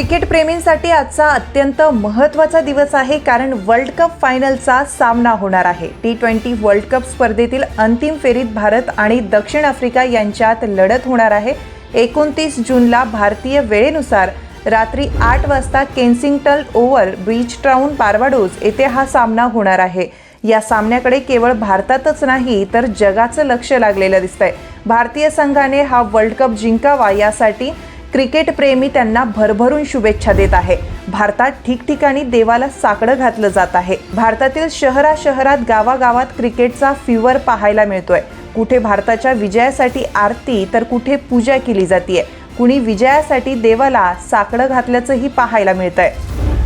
Cricket प्रेमींसाठी आजचा अत्यंत महत्त्वाचा दिवस आहे कारण वर्ल्ड कप फायनलचा सामना होणार आहे. टी ट्वेंटी वर्ल्ड कप स्पर्धेतील अंतिम फेरीत भारत आणि दक्षिण आफ्रिका यांच्यात लढत होणार आहे. एकोणतीस जूनला भारतीय वेळेनुसार रात्री आठ वाजता Kensington Oval Bridgetown Barbados येथे हा सामना होणार आहे. या सामन्याकडे केवळ भारतातच नाही तर जगाचं लक्ष लागलेलं दिसतंय. भारतीय संघाने हा वर्ल्ड कप जिंकावा यासाठी क्रिकेट प्रेमी त्यांना भरभरून शुभेच्छा देत आहे. भारतात ठिकठिकाणी देवाला साकडं घातलं जात आहे. भारतातील शहरा शहरात गावागावात क्रिकेटचा फिवर पाहायला मिळतोय. कुठे भारताच्या विजयासाठी आरती तर कुठे पूजा केली जाते कुणी विजयासाठी देवाला साकडं घातल्याचंही पाहायला मिळतंय.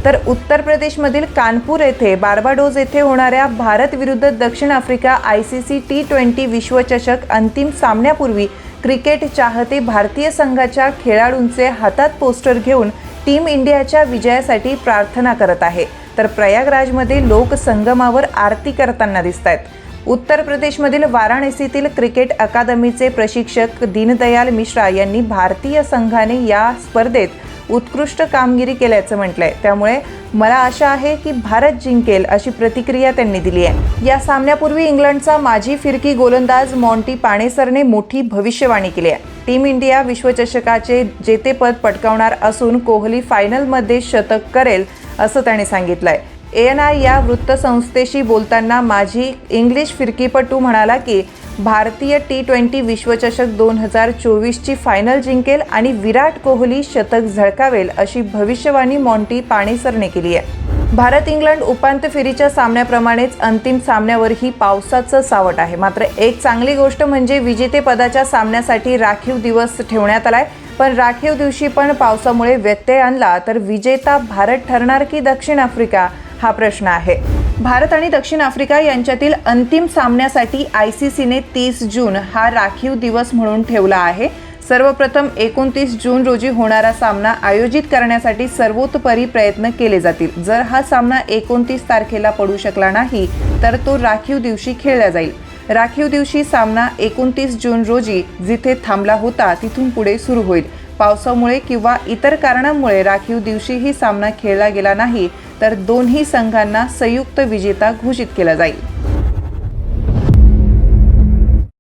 तर उत्तर प्रदेशमधील कानपूर येथे बार्बाडोज येथे होणाऱ्या भारत विरुद्ध दक्षिण Africa I C C T twenty विश्वचषक अंतिम सामन्यापूर्वी क्रिकेट चाहते भारतीय संघाच्या खेळाडूंचे हातात पोस्टर घेऊन टीम इंडियाच्या विजयासाठी प्रार्थना करत आहे. तर प्रयागराजमध्ये लोक संगमावर आरती करताना दिसत आहेत. उत्तर प्रदेशमधील वाराणसीतील क्रिकेट अकादमीचे प्रशिक्षक दीनदयाल मिश्रा यांनी भारतीय संघाने या स्पर्धेत उत्कृष्ट कामगिरी केल्याचं म्हटलंय. त्यामुळे मला आशा आहे की भारत जिंकेल अशी प्रतिक्रिया त्यांनी दिली आहे. या सामन्यापूर्वी इंग्लंडचा माजी फिरकी गोलंदाज मॉन्टी पाणेसरने मोठी भविष्यवाणी केली आहे. टीम इंडिया विश्वचषकाचे जेतेपद पटकावणार असून कोहली फायनलमध्ये शतक करेल असं त्याने सांगितलंय. एन आय या वृत्तसंस्थेशी बोलताना माझी इंग्लिश फिरकीपटू म्हणाला की भारतीय टी ट्वेंटी विश्वचषक दोन हजार चोवीसची फायनल जिंकेल आणि विराट कोहली शतक झळकावेल अशी भविष्यवाणी मॉन्टी पाणेसरने केली आहे. भारत इंग्लंड उपांत्य फेरीच्या सामन्याप्रमाणेच अंतिम सामन्यावरही पावसाचं सावट आहे. मात्र एक चांगली गोष्ट म्हणजे विजेतेपदाच्या सामन्यासाठी राखीव दिवस ठेवण्यात आलाय. पण राखीव दिवशी पण पावसामुळे व्यत्यय आणला तर विजेता भारत ठरणार की दक्षिण आफ्रिका? हा प्रश्न आहे. भारत आणि दक्षिण आफ्रिका यांच्यातील अंतिम सामन्यासाठी आय सी सीने तीस जून हा राखीव दिवस म्हणून ठेवला आहे. सर्वप्रथम एकोणतीस जून रोजी होणारा सामना आयोजित करण्यासाठी सर्वोतपरी प्रयत्न केले जातील. जर हा सामना एकोणतीस तारखेला पडू शकला नाही तर तो राखीव दिवशी खेळला जाईल. राखीव दिवशी सामना एकोणतीस जून रोजी जिथे थांबला होता तिथून पुढे सुरू होईल. पावसामुळे किंवा इतर कारणांमुळे राखीव दिवशीही सामना खेळला गेला नाही तर दोन्ही संघांना संयुक्त विजेता घोषित केला जाईल.